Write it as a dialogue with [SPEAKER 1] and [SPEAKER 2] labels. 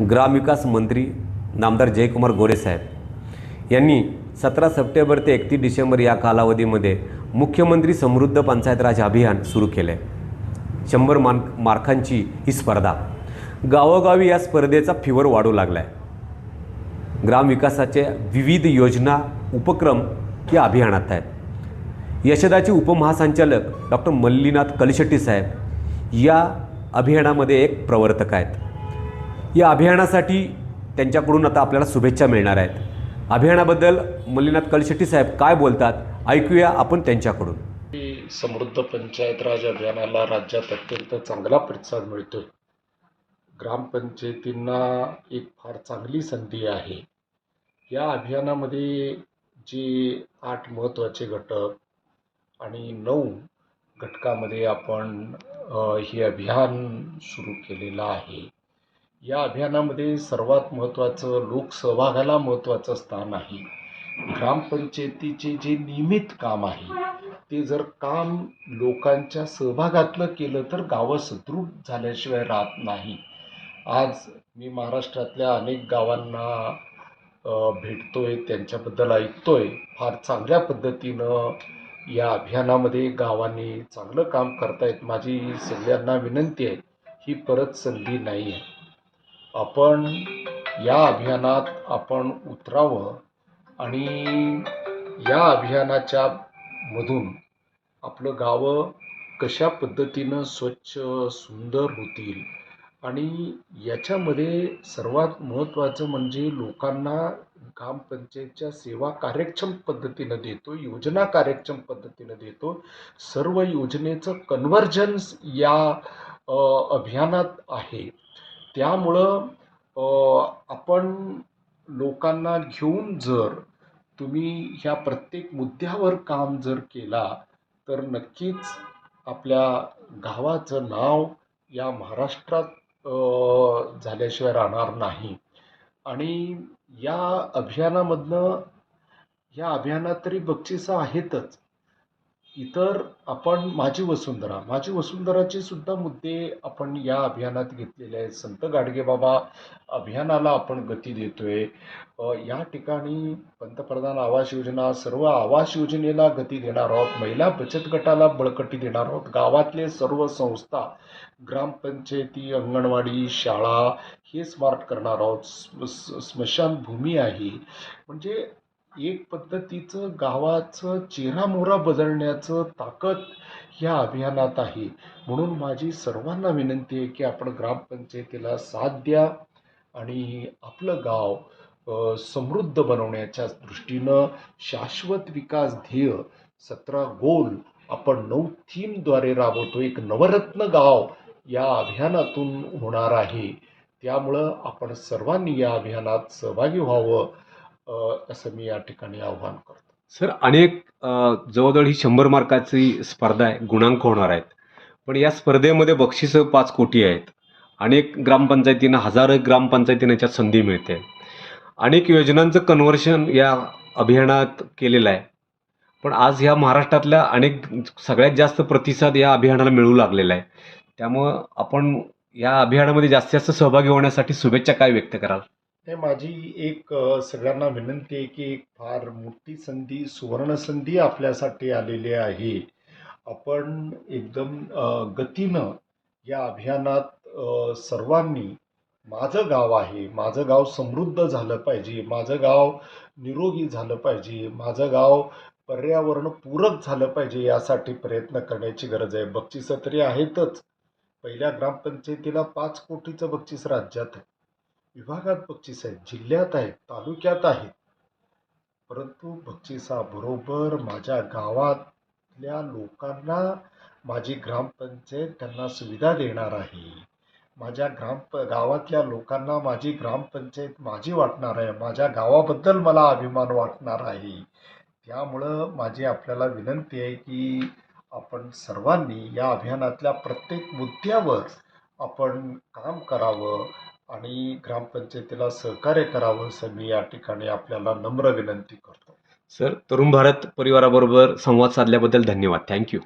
[SPEAKER 1] ग्रामविकास मंत्री नामदार जयकुमार गोरे साहेब. यांनी सतरा सप्टेंबर ते एकतीस डिसेंबर या कालावधीमध्ये मुख्यमंत्री समृद्ध पंचायत राज अभियान सुरू केलं. आहे शंभर मान मार्कांची ही स्पर्धा. गावोगावी या स्पर्धेचा फिवर वाढू लागला आहे ग्रामविकासाचे विविध योजना उपक्रम या अभियानात आहेत. यशदाचे उपमहासंचालक डॉक्टर मल्लीनाथ कलशेट्टी साहेब या अभियानामध्ये एक प्रवर्तक आहेत. या अभियानासाठी त्यांच्याकडून आता आपल्याला शुभेच्छा मिळणार आहेत. अभियानाबद्दल मल्लीनाथ कलशेट्टी साहेब काय बोलतात? ऐकूया आपण त्यांच्याकडून.
[SPEAKER 2] की समृद्ध पंचायत राज अभियानाला राज्यात अत्यंत चांगला प्रतिसाद मिळतोय. ग्रामपंचायतींना एक फार चांगली संधी आहे. या अभियानामध्ये जे आठ महत्त्वाचे घटक आणि नऊ घटकामध्ये आपण हे अभियान सुरू केलेलं आहे. या अभियानामध्ये सर्वात महत्त्वाचं लोकसहभागाला महत्त्वाचं स्थान आहे. ग्रामपंचायतीचे जे नियमित काम आहे ते जर काम लोकांच्या सहभागातलं केलं तर गावं सदृढ झाल्याशिवाय राहत नाही. आज मी महाराष्ट्रातल्या अनेक गावांना भेटतोय त्यांच्याबद्दल ऐकतोय. फार चांगल्या पद्धतीनं या अभियानामध्ये गावांनी चांगलं काम करतायत. माझी सगळ्यांना विनंती आहे ही परत संधी नाही आहे आपण या अभियानात आपण उतरावं आणि या अभियानाच्या मधून आपलं गावं कशा पद्धतीनं स्वच्छ सुंदर होतील आणि याच्यामध्ये सर्वात महत्त्वाचं म्हणजे लोकांना ग्रामपंचायतच्या सेवा कार्यक्षम पद्धतीनं देतो योजना कार्यक्षम पद्धतीनं देतो. सर्व योजनेचं कन्व्हर्जन्स या अभियानात आहे. त्यामुळं आपण लोकांना घेऊन जर तुम्ही ह्या प्रत्येक मुद्द्यावर काम जर केला तर नक्कीच आपल्या गावाचं नाव या महाराष्ट्रात झाल्याशिवाय राहणार नाही. आणि या अभियानामधनं या अभियानात तरी बक्षिसं आहेतच. इतर आपण माझी वसुंधरा माझी वसुंधराचे सुद्धा मुद्दे आपण या अभियानात घेतलेले आहेत. संत गाडगेबाबा अभियानाला आपण गती देतोय. या ठिकाणी पंतप्रधान आवास योजना सर्व आवास योजनेला गती देणार आहोत. महिला बचत गटाला बळकटी देणार आहोत. गावातले सर्व संस्था ग्रामपंचायती अंगणवाडी शाळा हे स्मार्ट करणार आहोत. स्म स्मशानभूमी आहे. म्हणजे एक पद्धतीचं गावाचं चेहरामोहरा बदलण्याचं ताकद ह्या अभियानात आहे. म्हणून माझी सर्वांना विनंती आहे की आपण ग्रामपंचायतीला साथ द्या आणि आपलं गाव समृद्ध बनवण्याच्या दृष्टीनं शाश्वत विकास ध्येय सतरा गोल आपण नऊ थीमद्वारे राबवतो. एक नवरत्न गाव या अभियानातून होणार आहे. त्यामुळं आपण सर्वांनी या अभियानात सहभागी व्हावं. असं मी या ठिकाणी आव्हान करतो.
[SPEAKER 1] सर अनेक जवळजवळ ही शंभर मार्काची स्पर्धा आहे गुणांक होणार आहेत. पण या स्पर्धेमध्ये बक्षिसं पाच कोटी आहेत. अनेक ग्रामपंचायतींना हजारो ग्रामपंचायतींना याच्यात संधी मिळते. अनेक योजनांचं कन्व्हर्शन या अभियानात केलेलं आहे. पण आज ह्या महाराष्ट्रातल्या अनेक सगळ्यात जास्त प्रतिसाद या अभियानाला मिळू लागलेला आहे. त्यामुळं आपण या अभियानामध्ये जास्तीत जास्त सहभागी होण्यासाठी शुभेच्छा काय व्यक्त कराल?
[SPEAKER 2] ते माझी एक सगळ्यांना विनंती आहे की एक फार मोठी संधी सुवर्णसंधी आपल्यासाठी आलेली आहे. आपण एकदम गतीनं या अभियानात सर्वांनी माझं गाव आहे माझं गाव समृद्ध झालं पाहिजे माझं गाव निरोगी झालं पाहिजे माझं गाव पर्यावरण पूरक झालं पाहिजे यासाठी प्रयत्न करण्याची गरज आहे. बक्षिसं तरी आहेतच. पहिल्या ग्रामपंचायतीला पाच कोटीचं बक्षीस राज्यात आहे. विभागात बक्षीस आहेत जिल्ह्यात आहेत तालुक्यात आहेत. परंतु बक्षिसाबरोबर माझ्या गावातल्या लोकांना माझी ग्रामपंचायत त्यांना सुविधा देणार आहे. माझ्या ग्राम गावातल्या लोकांना माझी ग्रामपंचायत माझी वाटणार आहे. माझ्या गावाबद्दल मला अभिमान वाटणार आहे. त्यामुळं माझी आपल्याला विनंती आहे की आपण सर्वांनी या अभियानातल्या प्रत्येक मुद्द्यावर आपण काम करावं. आणि ग्रामपंचायतीला सहकार्य करावं असं मी या ठिकाणी आपल्याला नम्र विनंती करतो.
[SPEAKER 1] सर तरुण भारत परिवाराबरोबर संवाद साधल्याबद्दल धन्यवाद. थँक्यू